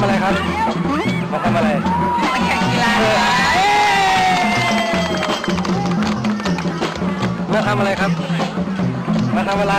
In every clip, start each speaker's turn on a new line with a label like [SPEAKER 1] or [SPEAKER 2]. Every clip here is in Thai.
[SPEAKER 1] ำอะไรครับ มาทำอะไร มาแข่งกีฬามาทำอะไรครับ มาทำอะไร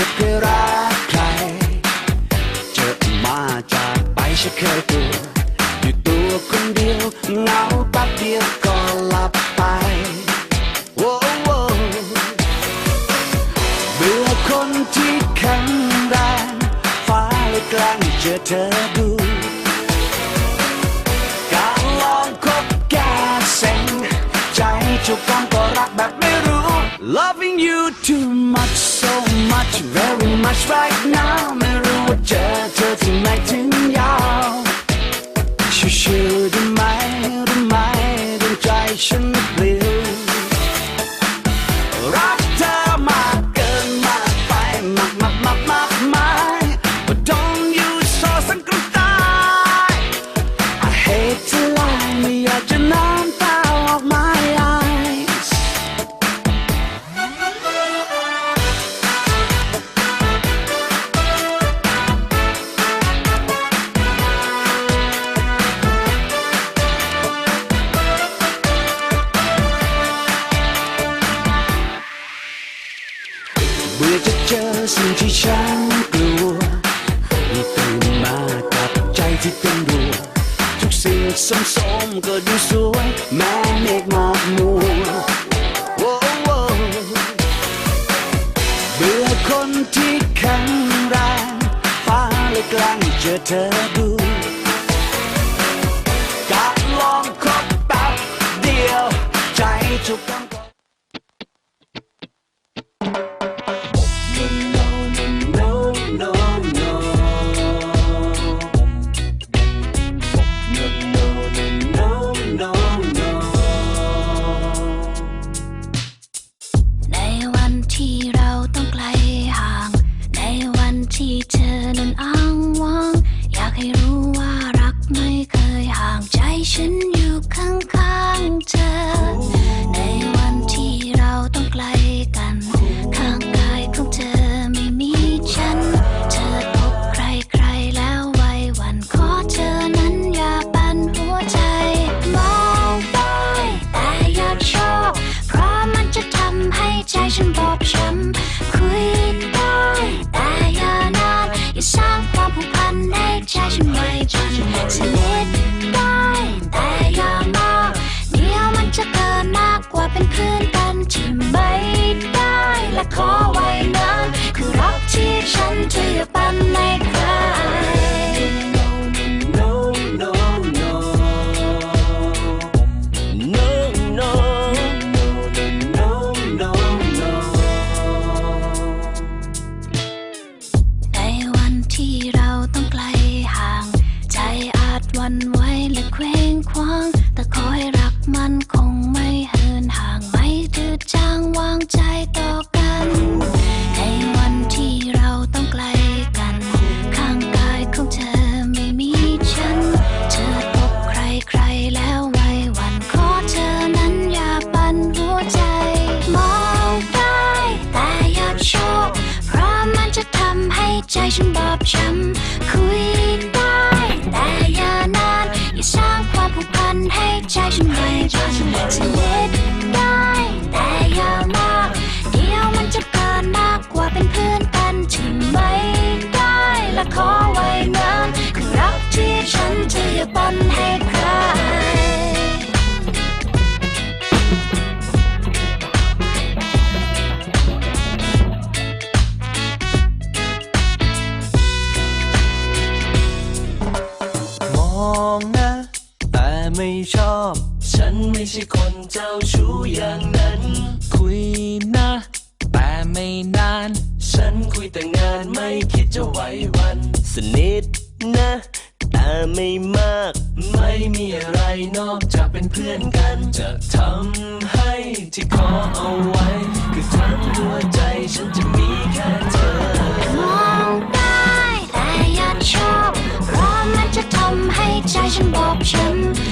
[SPEAKER 2] te too much, so much, very much right now. should turn อย่างนั้น คุยนะ แต่
[SPEAKER 3] ไม่นาน
[SPEAKER 4] ฉันคุยแต่งานไม่คิดจะไหววัน
[SPEAKER 5] สนิทนะ แต่ไม่มาก
[SPEAKER 4] ไม่มีอะไรนอกจากเป็นเพื่อนกัน จะทำให้ที่ขอเอาไว้ คือทั้งหัวใจฉันจะมีแค่เธอ
[SPEAKER 3] มองได้แต่อย่าชอบเพราะมันจะทำให้ใจฉันบอบช้ำ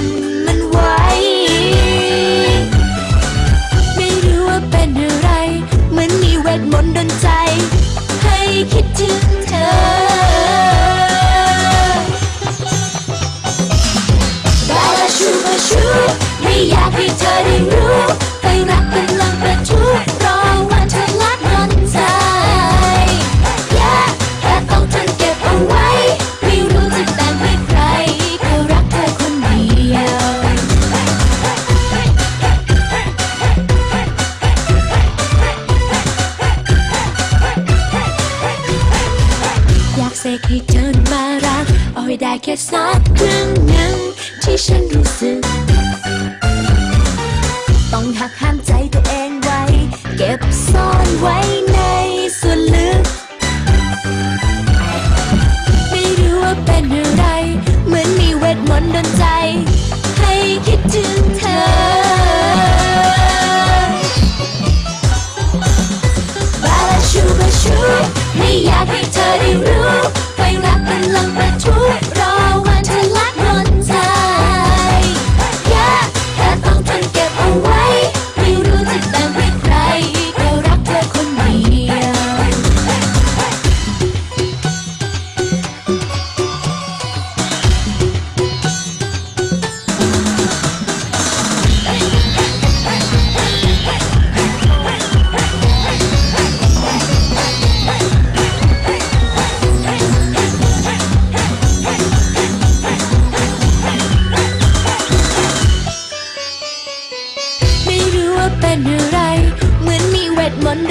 [SPEAKER 3] นหวันมันไวไม่รู้ว่าเป็นอะไร เหมือนมีเวทมนต์ดนใจ ให้คิดถึงเธอบาลาชูบาชู ไม่อยากให้เธอได้รู้ ว่าเป็นอะไร เหมือนมีเวทมนต์ดนใจ ให้คิดถึงเธอ บาลาชูบาชู ไม่อยากให้เธอได้รู้ไฟรักกำลังประทุก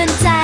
[SPEAKER 3] ดนใจ